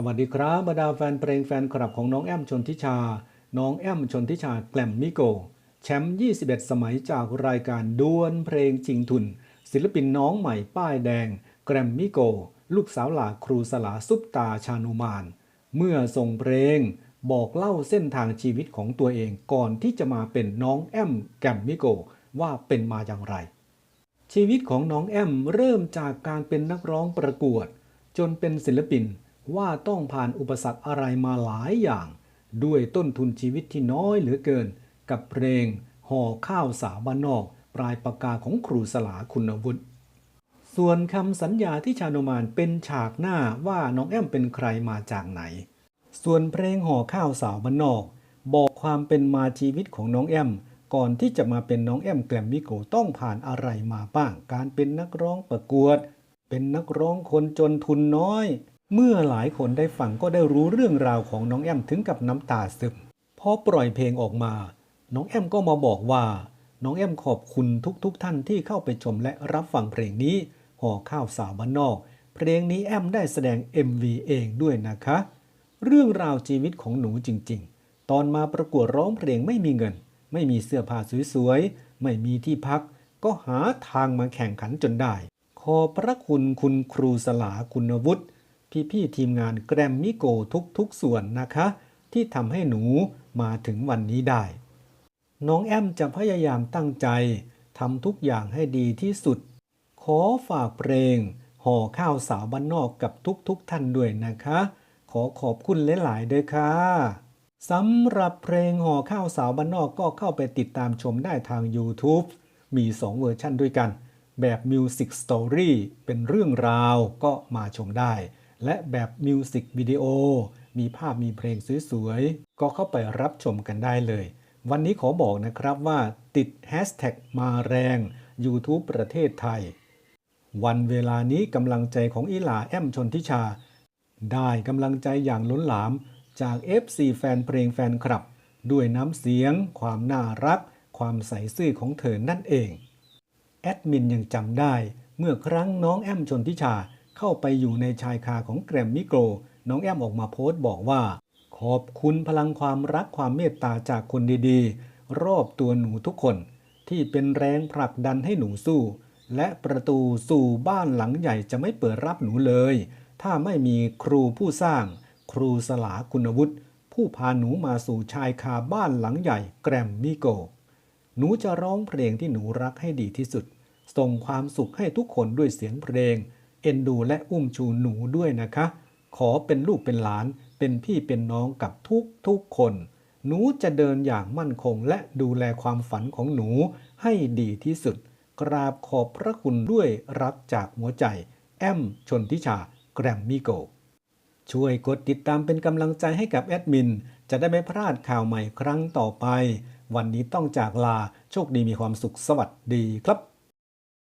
สวัสดีครับบรรดาแฟนเพลงแฟนคลับของน้องแอมชนทิชา น้องแอมชนทิชาแกลมมิโก แชมป์ 21 สมัยจากรายการดวลเพลงจริงทุน ศิลปินน้องใหม่ป้ายแดง แกรมมิโก ลูกสาวหลาครูสลาซุปตาชานุมาน เมื่อส่งเพลง บอกเล่าเส้นทางชีวิตของตัวเองก่อนที่จะมาเป็นน้องแอมแกรมมิโก ว่าเป็นมาอย่างไร ชีวิตของน้องแอมเริ่มจากการเป็นนักร้องประกวด จนเป็นศิลปิน ว่าต้องผ่านอุปสรรคอะไรมาหลายอย่าง ด้วยต้นทุนชีวิตที่น้อยเหลือเกิน กับเพลงห่อข้าวสาวบ้านนอก ปลายปากกาของครูสลาคุณวุฒิส่วนคำสัญญาที่ชาโนมานเป็นฉากหน้าว่าน้องแอมเป็นใครมาจากไหน ส่วนเพลงห่อข้าวสาวบ้านนอก บอกความเป็นมาชีวิตของน้องแอมก่อนที่จะมาเป็นน้องแอมแกรมมิโกต้องผ่านอะไรมาบ้าง การเป็นนักร้องประกวด เป็นนักร้องคนจนทุนน้อย เมื่อหลายคนได้ฟังก็ได้รู้เรื่องราวของน้องแอมถึงกับน้ำตาซึมพอปล่อยเพลงออกมา น้องแอมก็มาบอกว่า น้องแอมขอบคุณทุกๆทท่านที่เข้าไปชมและรับฟังเพลงนี้ห่อข้าวสาวบ้านนอก เพลงนี้แอมได้แสดง MV เองด้วยนะคะ เรื่องราวชีวิตของหนูจริง ๆ ตอนมาประกวดร้องเพลงไม่มีเงิน ไม่มีเสื้อผ้าสวยๆไม่มีที่พัก ก็หาทางมาแข่งขันจนได้ ขอบพระคุณคุณครูสลาคุณวุฒิ พี่ๆทีมงานแกรมมิโกทุกๆส่วนนะคะ ที่ทำให้หนูมาถึงวันนี้ได้ น้องแอมจะพยายามตั้งใจทำทุกอย่างให้ดีที่สุด ขอฝากเพลง ห่อข้าวสาวบ้านนอกกับทุกๆทท่านด้วยนะคะ ขอขอบคุณหลายๆด้วยค่ะสำหรับเพลงห่อข้าวสาวบ้านนอกก็เข้าไปติดตามชมได้ทาง YouTube มี 2 เวอร์ชันด้วยกัน แบบ Music Story เป็นเรื่องราวก็มาชมได้ และแบบ Music Video มีภาพมีเพลงสวยๆ ก็เข้าไปรับชมกันได้เลย วันนี้ขอบอกนะครับว่าติด Hashtag มาแรง YouTube ประเทศไทย วันเวลานี้กำลังใจของอีหลาแอมชนทิชา ได้กำลังใจอย่างล้นหลามจาก FC แฟนเพลงแฟนคลับ ด้วยน้ำเสียง ความน่ารัก ความใสซื่อของเธอนั่นเอง แอดมินยังจำได้เมื่อครั้งน้องแอมชนทิชา เข้าไปอยู่ในชายคาของแกรมมิโกร น้องแอมออกมาโพสต์บอกว่า ขอบคุณพลังความรักความเมตตาจากคนดีๆ รอบตัวหนูทุกคน ที่เป็นแรงผลักดันให้หนูสู้ และประตูสู่บ้านหลังใหญ่จะไม่เปิดรับหนูเลย ถ้าไม่มีครูผู้สร้าง ครูสลาคุณวุฒิผู้พาหนูมาสู่ชายคาบ้านหลังใหญ่ แกรมมิโกหนูจะร้องเพลงที่หนูรักให้ดีที่สุด ส่งความสุขให้ทุกคนด้วยเสียงเพลง เอ็นดูและอุ้มชูหนูด้วยนะคะ ขอเป็นลูกเป็นหลาน เป็นพี่เป็นน้องกับทุกทุกคน หนูจะเดินอย่างมั่นคงและดูแลความฝันของหนูให้ดีที่สุด กราบขอบพระคุณด้วยรักจากหัวใจ แอมชนทิชา แกรมมิโกช่วยกดติดตามเป็นกำลังใจให้กับแอดมิน จะได้ไม่พลาดข่าวใหม่ครั้งต่อไป วันนี้ต้องจากลา โชคดีมีความสุขสวัสดีครับ